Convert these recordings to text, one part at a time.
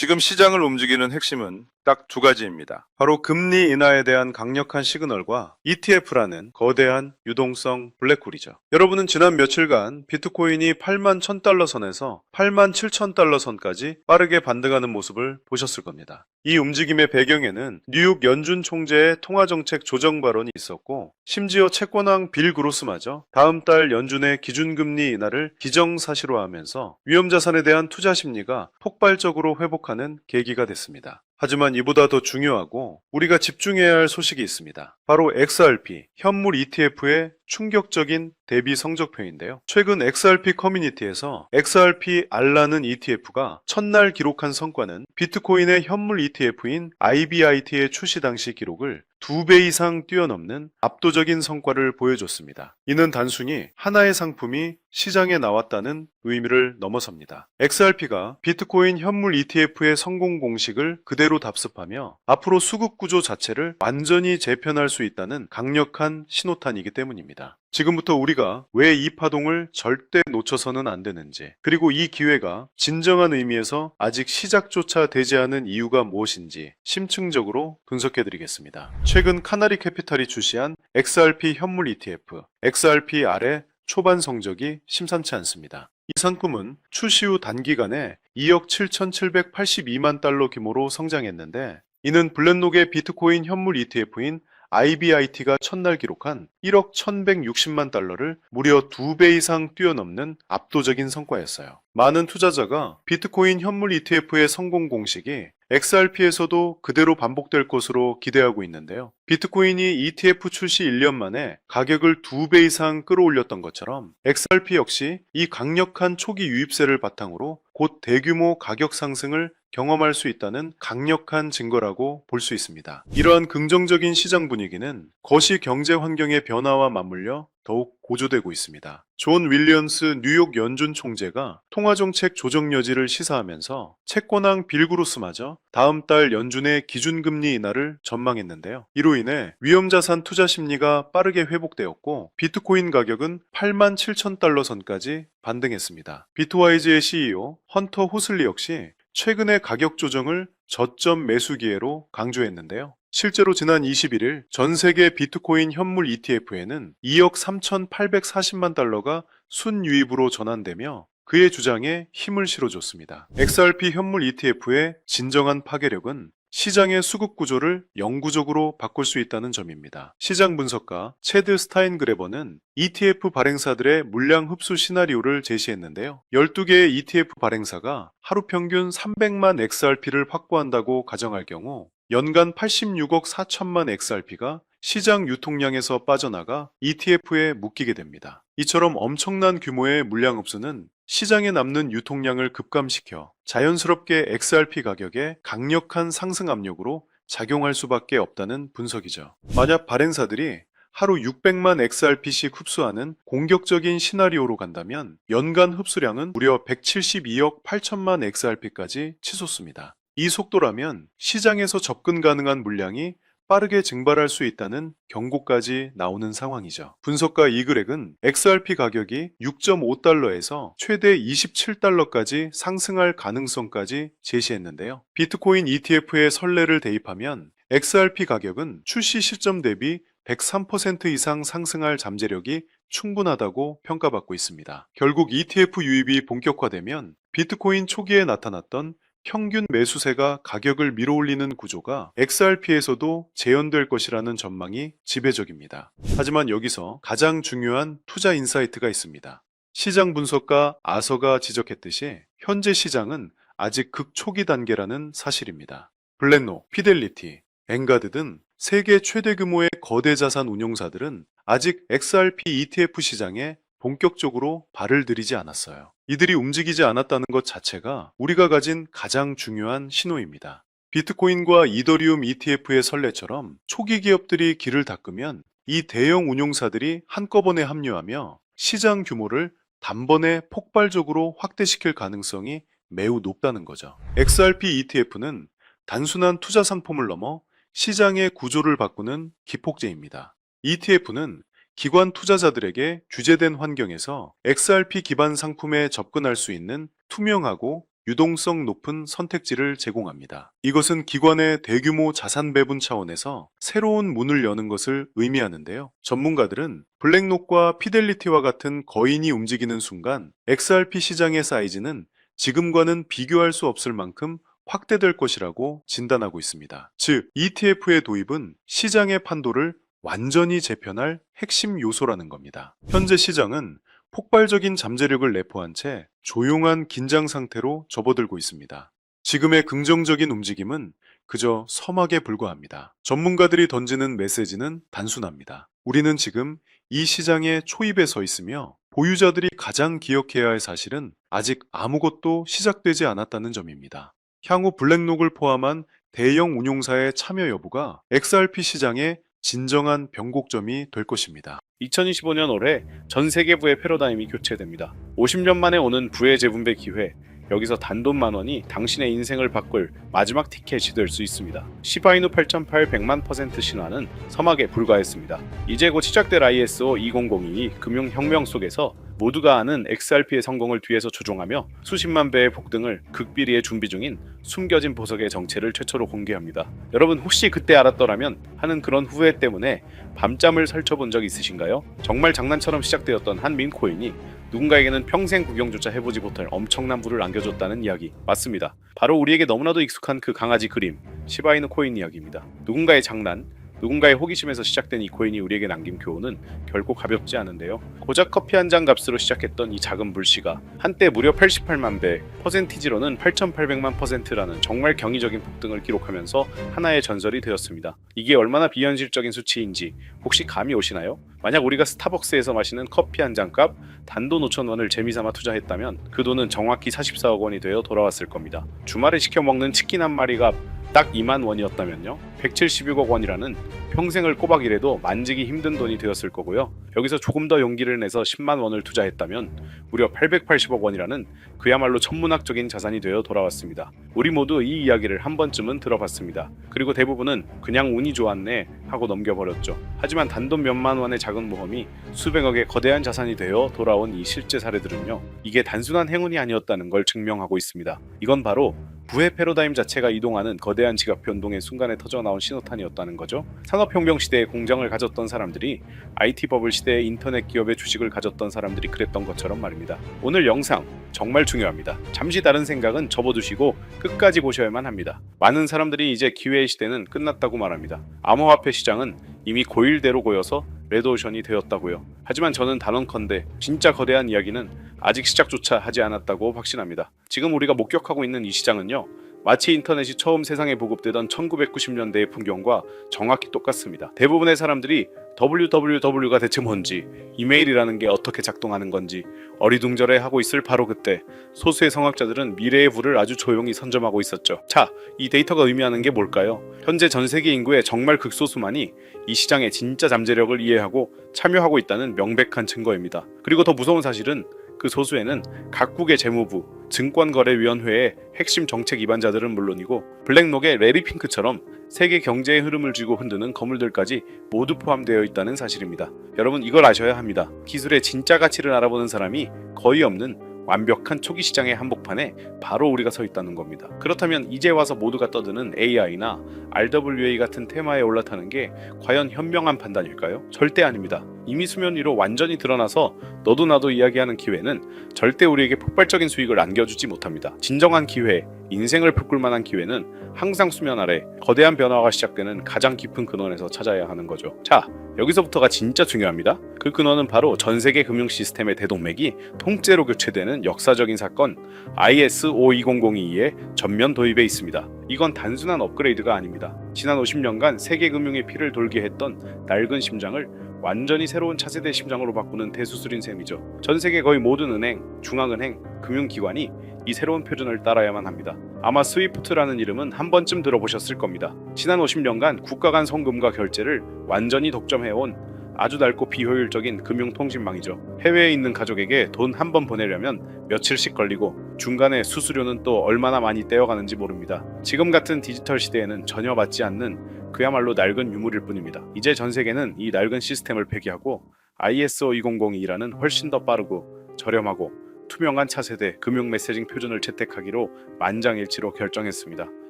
지금 시장을 움직이는 핵심은 딱 두 가지입니다. 바로 금리 인하에 대한 강력한 시그널과 ETF라는 거대한 유동성 블랙홀이죠. 여러분은 지난 며칠간 비트코인이 8만 1000달러 선에서 8만 7000달러 선까지 빠르게 반등하는 모습을 보셨을 겁니다. 이 움직임의 배경에는 뉴욕 연준 총재의 통화정책 조정 발언이 있었고 심지어 채권왕 빌 그로스마저 다음 달 연준의 기준금리 인하를 기정사실화하면서 위험자산에 대한 투자 심리가 폭발적으로 회복하는 계기가 됐습니다. 하지만 이보다 더 중요하고 우리가 집중해야 할 소식이 있습니다. 바로 XRP, 현물 ETF의 충격적인 대비 성적표인데요. 최근 XRP 커뮤니티에서 XRP 알라는 ETF가 첫날 기록한 성과는 비트코인의 현물 ETF인 IBIT의 출시 당시 기록을 두배 이상 뛰어넘는 압도적인 성과를 보여줬습니다. 이는 단순히 하나의 상품이 시장에 나왔다는 의미를 넘어섭니다. XRP가 비트코인 현물 ETF의 성공 공식을 그대로 답습하며 앞으로 수급 구조 자체를 완전히 재편할 수 있다는 강력한 신호탄이기 때문입니다. 지금부터 우리가 왜 이 파동을 절대 놓쳐서는 안 되는지, 그리고 이 기회가 진정한 의미에서 아직 시작조차 되지 않은 이유가 무엇인지 심층적으로 분석해 드리겠습니다. 최근 카나리 캐피탈이 출시한 XRP 현물 ETF, XRPR의 초반 성적이 심상치 않습니다. 이 상품은 출시 후 단기간에 2억 7,782만 달러 규모로 성장했는데 이는 블랙록의 비트코인 현물 ETF인 IBIT가 첫날 기록한 1억 1160만 달러를 무려 2배 이상 뛰어넘는 압도적인 성과였어요. 많은 투자자가 비트코인 현물 ETF의 성공 공식이 XRP에서도 그대로 반복될 것으로 기대하고 있는데요. 비트코인이 ETF 출시 1년 만에 가격을 2배 이상 끌어올렸던 것처럼 XRP 역시 이 강력한 초기 유입세를 바탕으로 곧 대규모 가격 상승을 경험할 수 있다는 강력한 증거라고 볼 수 있습니다. 이러한 긍정적인 시장 분위기는 거시 경제 환경의 변화와 맞물려 더욱 고조되고 있습니다. 존 윌리엄스 뉴욕 연준 총재가 통화정책 조정 여지를 시사하면서 채권왕 빌그로스마저 다음 달 연준의 기준금리 인하를 전망했는데요. 이로 인해 위험자산 투자 심리가 빠르게 회복되었고 비트코인 가격은 8만 7천 달러 선까지 반등했습니다. 비트와이즈의 CEO 헌터 호슬리 역시 최근의 가격 조정을 저점 매수 기회로 강조했는데요. 실제로 지난 21일 전 세계 비트코인 현물 ETF에는 2억 3,840만 달러가 순유입으로 전환되며 그의 주장에 힘을 실어줬습니다. XRP 현물 ETF의 진정한 파괴력은 시장의 수급 구조를 영구적으로 바꿀 수 있다는 점입니다. 시장 분석가 체드 스타인그레버는 ETF 발행사들의 물량 흡수 시나리오를 제시했는데요. 12개의 ETF 발행사가 하루 평균 300만 XRP를 확보한다고 가정할 경우 연간 86억 4천만 XRP가 시장 유통량에서 빠져나가 ETF에 묶이게 됩니다. 이처럼 엄청난 규모의 물량 흡수는 시장에 남는 유통량을 급감시켜 자연스럽게 XRP 가격에 강력한 상승 압력으로 작용할 수밖에 없다는 분석이죠. 만약 발행사들이 하루 600만 XRP씩 흡수하는 공격적인 시나리오로 간다면 연간 흡수량은 무려 172억 8천만 XRP까지 치솟습니다. 이 속도라면 시장에서 접근 가능한 물량이 빠르게 증발할 수 있다는 경고까지 나오는 상황이죠. 분석가 이그렉은 XRP 가격이 6.5달러에서 최대 27달러까지 상승할 가능성까지 제시했는데요. 비트코인 ETF에 선례를 대입하면 XRP 가격은 출시 시점 대비 103% 이상 상승할 잠재력이 충분하다고 평가받고 있습니다. 결국 ETF 유입이 본격화되면 비트코인 초기에 나타났던 평균 매수세가 가격을 밀어올리는 구조가 XRP에서도 재현될 것이라는 전망이 지배적입니다. 하지만 여기서 가장 중요한 투자 인사이트가 있습니다. 시장 분석가 아서가 지적했듯이 현재 시장은 아직 극초기 단계라는 사실입니다. 블랙록, 피델리티, 앵가드 등 세계 최대 규모의 거대 자산 운용사들은 아직 XRP ETF 시장에 본격적으로 발을 들이지 않았어요. 이들이 움직이지 않았다는 것 자체가 우리가 가진 가장 중요한 신호입니다. 비트코인과 이더리움 ETF의 선례처럼 초기 기업들이 길을 닦으면 이 대형 운용사들이 한꺼번에 합류하며 시장 규모를 단번에 폭발적으로 확대시킬 가능성이 매우 높다는 거죠. XRP ETF는 단순한 투자 상품을 넘어 시장의 구조를 바꾸는 기폭제입니다. ETF는 기관 투자자들에게 규제된 환경에서 XRP 기반 상품에 접근할 수 있는 투명하고 유동성 높은 선택지를 제공합니다. 이것은 기관의 대규모 자산 배분 차원에서 새로운 문을 여는 것을 의미하는데요. 전문가들은 블랙록과 피델리티와 같은 거인이 움직이는 순간 XRP 시장의 사이즈는 지금과는 비교할 수 없을 만큼 확대될 것이라고 진단하고 있습니다. 즉, ETF의 도입은 시장의 판도를 완전히 재편할 핵심 요소라는 겁니다. 현재 시장은 폭발적인 잠재력을 내포한 채 조용한 긴장 상태로 접어들고 있습니다. 지금의 긍정적인 움직임은 그저 서막에 불과합니다. 전문가들이 던지는 메시지는 단순합니다. 우리는 지금 이 시장의 초입에 서 있으며 보유자들이 가장 기억해야 할 사실은 아직 아무것도 시작되지 않았다는 점입니다. 향후 블랙록을 포함한 대형 운용사의 참여 여부가 XRP 시장의 진정한 변곡점이 될 것입니다. 2025년 올해 전 세계 부의 패러다임이 교체됩니다. 50년 만에 오는 부의 재분배 기회. 여기서 단돈 만 원이 당신의 인생을 바꿀 마지막 티켓이 될 수 있습니다. 시바이누 8.8 100만 퍼센트 신화는 서막에 불과했습니다. 이제 곧 시작될 ISO 2002 금융혁명 속에서 모두가 아는 XRP의 성공을 뒤에서 조종하며 수십만 배의 폭등을 극비리에 준비 중인 숨겨진 보석의 정체를 최초로 공개합니다. 여러분 혹시 그때 알았더라면 하는 그런 후회 때문에 밤잠을 설쳐본 적 있으신가요? 정말 장난처럼 시작되었던 한 밈코인이 누군가에게는 평생 구경조차 해보지 못할 엄청난 부를 안겨줬다는 이야기 맞습니다. 바로 우리에게 너무나도 익숙한 그 강아지 그림 시바이누 코인 이야기입니다. 누군가의 장난 누군가의 호기심에서 시작된 이 코인이 우리에게 남긴 교훈은 결코 가볍지 않은데요. 고작 커피 한 잔 값으로 시작했던 이 작은 물씨가 한때 무려 88만 배, 퍼센티지로는 8,800만 퍼센트라는 정말 경이적인 폭등을 기록하면서 하나의 전설이 되었습니다. 이게 얼마나 비현실적인 수치인지 혹시 감이 오시나요? 만약 우리가 스타벅스에서 마시는 커피 한 잔 값 단돈 5천 원을 재미삼아 투자했다면 그 돈은 정확히 44억 원이 되어 돌아왔을 겁니다. 주말에 시켜 먹는 치킨 한 마리가 딱 2만 원이었다면요. 176억 원이라는 평생을 꼬박 일해도 만지기 힘든 돈이 되었을 거고요. 여기서 조금 더 용기를 내서 10만 원을 투자했다면 무려 880억 원이라는 그야말로 천문학적인 자산이 되어 돌아왔습니다. 우리 모두 이 이야기를 한 번쯤은 들어봤습니다. 그리고 대부분은 그냥 운이 좋았네 하고 넘겨버렸죠. 하지만 단돈 몇만 원의 작은 모험이 수백억의 거대한 자산이 되어 돌아온 이 실제 사례들은요. 이게 단순한 행운이 아니었다는 걸 증명하고 있습니다. 이건 바로 부의 패러다임 자체가 이동하는 거대한 지각 변동의 순간에 터져 나온 신호탄이었다는 거죠. 산업혁명 시대에 공장을 가졌던 사람들이 IT 버블 시대에 인터넷 기업의 주식을 가졌던 사람들이 그랬던 것처럼 말입니다. 오늘 영상 정말 중요합니다. 잠시 다른 생각은 접어두시고 끝까지 보셔야만 합니다. 많은 사람들이 이제 기회의 시대는 끝났다고 말합니다. 암호화폐 시장은 이미 고일대로 고여서 레드오션이 되었다고요. 하지만 저는 단언컨대 진짜 거대한 이야기는 아직 시작조차 하지 않았다고 확신합니다. 지금 우리가 목격하고 있는 이 시장은요. 마치 인터넷이 처음 세상에 보급되던 1990년대의 풍경과 정확히 똑같습니다. 대부분의 사람들이 www가 대체 뭔지, 이메일이라는 게 어떻게 작동하는 건지 어리둥절해 하고 있을 바로 그때 소수의 성학자들은 미래의 부를 아주 조용히 선점하고 있었죠. 자, 이 데이터가 의미하는 게 뭘까요? 현재 전 세계 인구의 정말 극소수만이 이 시장의 진짜 잠재력을 이해하고 참여하고 있다는 명백한 증거입니다. 그리고 더 무서운 사실은 그 소수에는 각국의 재무부, 증권거래위원회의 핵심 정책 위반자들은 물론이고 블랙록의 레리핑크처럼 세계 경제의 흐름을 쥐고 흔드는 거물들까지 모두 포함되어 있다는 사실입니다. 여러분 이걸 아셔야 합니다. 기술의 진짜 가치를 알아보는 사람이 거의 없는 완벽한 초기 시장의 한복판에 바로 우리가 서 있다는 겁니다. 그렇다면 이제 와서 모두가 떠드는 AI나 RWA 같은 테마에 올라타는 게 과연 현명한 판단일까요? 절대 아닙니다. 이미 수면 위로 완전히 드러나서 너도 나도 이야기하는 기회는 절대 우리에게 폭발적인 수익을 안겨주지 못합니다. 진정한 기회, 인생을 바꿀 만한 기회는 항상 수면 아래 거대한 변화가 시작되는 가장 깊은 근원에서 찾아야 하는 거죠. 자, 여기서부터가 진짜 중요합니다. 그 근원은 바로 전 세계 금융 시스템의 대동맥이 통째로 교체되는 역사적인 사건 IS 52002의 전면 도입에 있습니다. 이건 단순한 업그레이드가 아닙니다. 지난 50년간 세계 금융의 피를 돌게 했던 낡은 심장을 완전히 새로운 차세대 심장으로 바꾸는 대수술인 셈이죠. 전 세계 거의 모든 은행, 중앙은행, 금융기관이 이 새로운 표준을 따라야만 합니다. 아마 스위프트라는 이름은 한 번쯤 들어보셨을 겁니다. 지난 50년간 국가 간 송금과 결제를 완전히 독점해온 아주 낡고 비효율적인 금융통신망이죠. 해외에 있는 가족에게 돈 한 번 보내려면 며칠씩 걸리고 중간에 수수료는 또 얼마나 많이 떼어가는지 모릅니다. 지금 같은 디지털 시대에는 전혀 맞지 않는 그야말로 낡은 유물일 뿐입니다. 이제 전 세계는 이 낡은 시스템을 폐기하고 ISO 2002라는 훨씬 더 빠르고 저렴하고 투명한 차세대 금융 메시징 표준을 채택하기로 만장일치로 결정했습니다.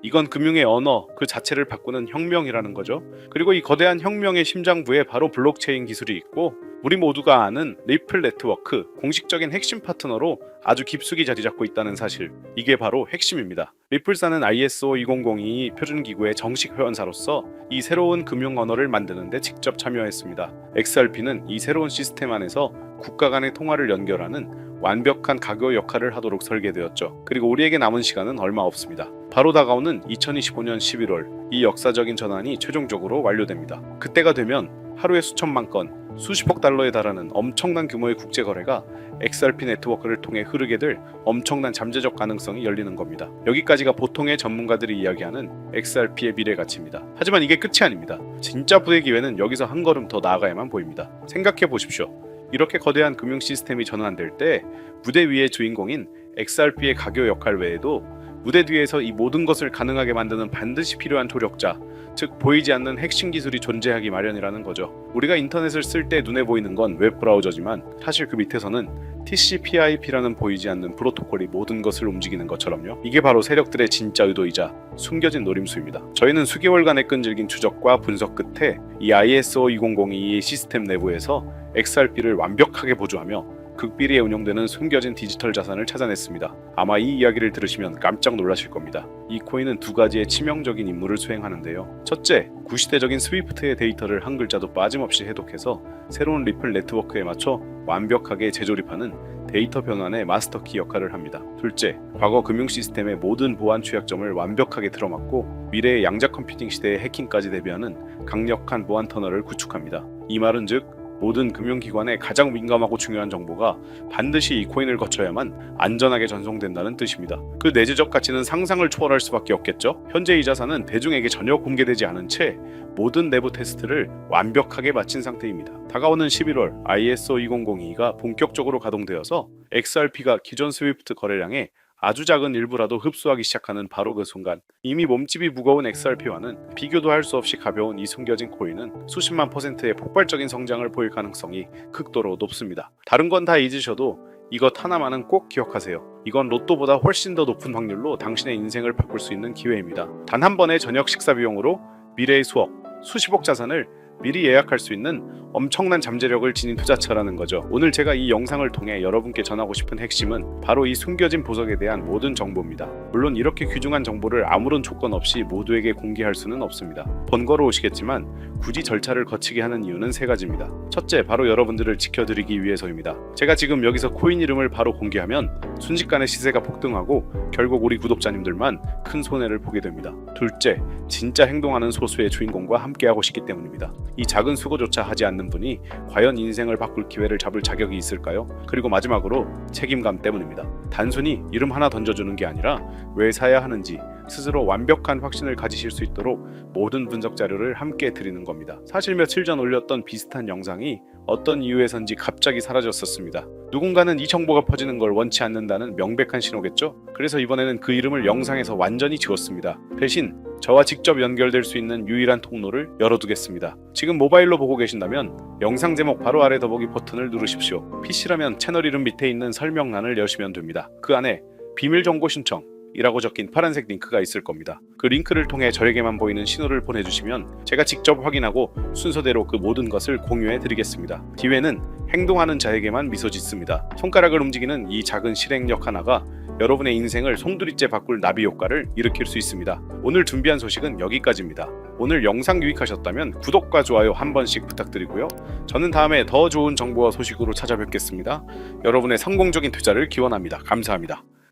이건 금융의 언어 그 자체를 바꾸는 혁명이라는 거죠. 그리고 이 거대한 혁명의 심장부에 바로 블록체인 기술이 있고 우리 모두가 아는 리플 네트워크 공식적인 핵심 파트너로 아주 깊숙이 자리 잡고 있다는 사실 이게 바로 핵심입니다. 리플사는 ISO 2002 표준 기구의 정식 회원사로서 이 새로운 금융 언어를 만드는데 직접 참여했습니다. XRP는 이 새로운 시스템 안에서 국가 간의 통화를 연결하는 완벽한 가교 역할을 하도록 설계되었죠. 그리고 우리에게 남은 시간은 얼마 없습니다. 바로 다가오는 2025년 11월 이 역사적인 전환이 최종적으로 완료됩니다. 그때가 되면 하루에 수천만 건, 수십억 달러에 달하는 엄청난 규모의 국제 거래가 XRP 네트워크를 통해 흐르게 될 엄청난 잠재적 가능성이 열리는 겁니다. 여기까지가 보통의 전문가들이 이야기하는 XRP의 미래 가치입니다. 하지만 이게 끝이 아닙니다. 진짜 부의 기회는 여기서 한 걸음 더 나아가야만 보입니다. 생각해 보십시오. 이렇게 거대한 금융 시스템이 전환될 때 무대 위의 주인공인 XRP의 가교 역할 외에도 무대 뒤에서 이 모든 것을 가능하게 만드는 반드시 필요한 조력자, 즉 보이지 않는 핵심 기술이 존재하기 마련이라는 거죠. 우리가 인터넷을 쓸 때 눈에 보이는 건 웹 브라우저지만 사실 그 밑에서는 TCP/IP라는 보이지 않는 프로토콜이 모든 것을 움직이는 것처럼요. 이게 바로 세력들의 진짜 의도이자 숨겨진 노림수입니다. 저희는 수개월간의 끈질긴 추적과 분석 끝에 이 ISO 2002 시스템 내부에서 XRP를 완벽하게 보조하며 극비리에 운용되는 숨겨진 디지털 자산을 찾아냈습니다. 아마 이 이야기를 들으시면 깜짝 놀라실 겁니다. 이 코인은 두 가지의 치명적인 임무를 수행하는데요. 첫째, 구시대적인 스위프트의 데이터를 한 글자도 빠짐없이 해독해서 새로운 리플 네트워크에 맞춰 완벽하게 재조립하는 데이터 변환의 마스터키 역할을 합니다. 둘째, 과거 금융 시스템의 모든 보안 취약점을 완벽하게 틀어막고 미래의 양자 컴퓨팅 시대의 해킹까지 대비하는 강력한 보안 터널을 구축합니다. 이 말은 즉 모든 금융기관의 가장 민감하고 중요한 정보가 반드시 이 코인을 거쳐야만 안전하게 전송된다는 뜻입니다. 그 내재적 가치는 상상을 초월할 수밖에 없겠죠. 현재 이 자산은 대중에게 전혀 공개되지 않은 채 모든 내부 테스트를 완벽하게 마친 상태입니다. 다가오는 11월 ISO 2002가 본격적으로 가동되어서 XRP가 기존 스위프트 거래량의 아주 작은 일부라도 흡수하기 시작하는 바로 그 순간 이미 몸집이 무거운 XRP와는 비교도 할 수 없이 가벼운 이 숨겨진 코인은 수십만 퍼센트의 폭발적인 성장을 보일 가능성이 극도로 높습니다. 다른 건 다 잊으셔도 이것 하나만은 꼭 기억하세요. 이건 로또보다 훨씬 더 높은 확률로 당신의 인생을 바꿀 수 있는 기회입니다. 단 한 번의 저녁 식사 비용으로 미래의 수억, 수십억 자산을 미리 예약할 수 있는 엄청난 잠재력을 지닌 투자처라는 거죠. 오늘 제가 이 영상을 통해 여러분께 전하고 싶은 핵심은 바로 이 숨겨진 보석에 대한 모든 정보입니다. 물론 이렇게 귀중한 정보를 아무런 조건 없이 모두에게 공개할 수는 없습니다. 번거로우시겠지만 굳이 절차를 거치게 하는 이유는 세 가지입니다. 첫째, 바로 여러분들을 지켜드리기 위해서입니다. 제가 지금 여기서 코인 이름을 바로 공개하면 순식간에 시세가 폭등하고 결국 우리 구독자님들만 큰 손해를 보게 됩니다. 둘째, 진짜 행동하는 소수의 주인공과 함께하고 싶기 때문입니다. 이 작은 수고조차 하지 않는 분이 과연 인생을 바꿀 기회를 잡을 자격이 있을까요? 그리고 마지막으로 책임감 때문입니다. 단순히 이름 하나 던져주는 게 아니라 왜 사야 하는지 스스로 완벽한 확신을 가지실 수 있도록 모든 분석 자료를 함께 드리는 겁니다. 사실 며칠 전 올렸던 비슷한 영상이 어떤 이유에선지 갑자기 사라졌었습니다. 누군가는 이 정보가 퍼지는 걸 원치 않는다는 명백한 신호겠죠? 그래서 이번에는 그 이름을 영상에서 완전히 지웠습니다. 대신 저와 직접 연결될 수 있는 유일한 통로를 열어두겠습니다. 지금 모바일로 보고 계신다면 영상 제목 바로 아래 더보기 버튼을 누르십시오. PC라면 채널 이름 밑에 있는 설명란을 여시면 됩니다. 그 안에 비밀 정보 신청 이라고 적힌 파란색 링크가 있을 겁니다. 그 링크를 통해 저에게만 보이는 신호를 보내주시면 제가 직접 확인하고 순서대로 그 모든 것을 공유해 드리겠습니다. 기회는 행동하는 자에게만 미소 짓습니다. 손가락을 움직이는 이 작은 실행력 하나가 여러분의 인생을 송두리째 바꿀 나비 효과를 일으킬 수 있습니다. 오늘 준비한 소식은 여기까지입니다. 오늘 영상 유익하셨다면 구독과 좋아요 한 번씩 부탁드리고요. 저는 다음에 더 좋은 정보와 소식으로 찾아뵙겠습니다. 여러분의 성공적인 투자를 기원합니다. 감사합니다.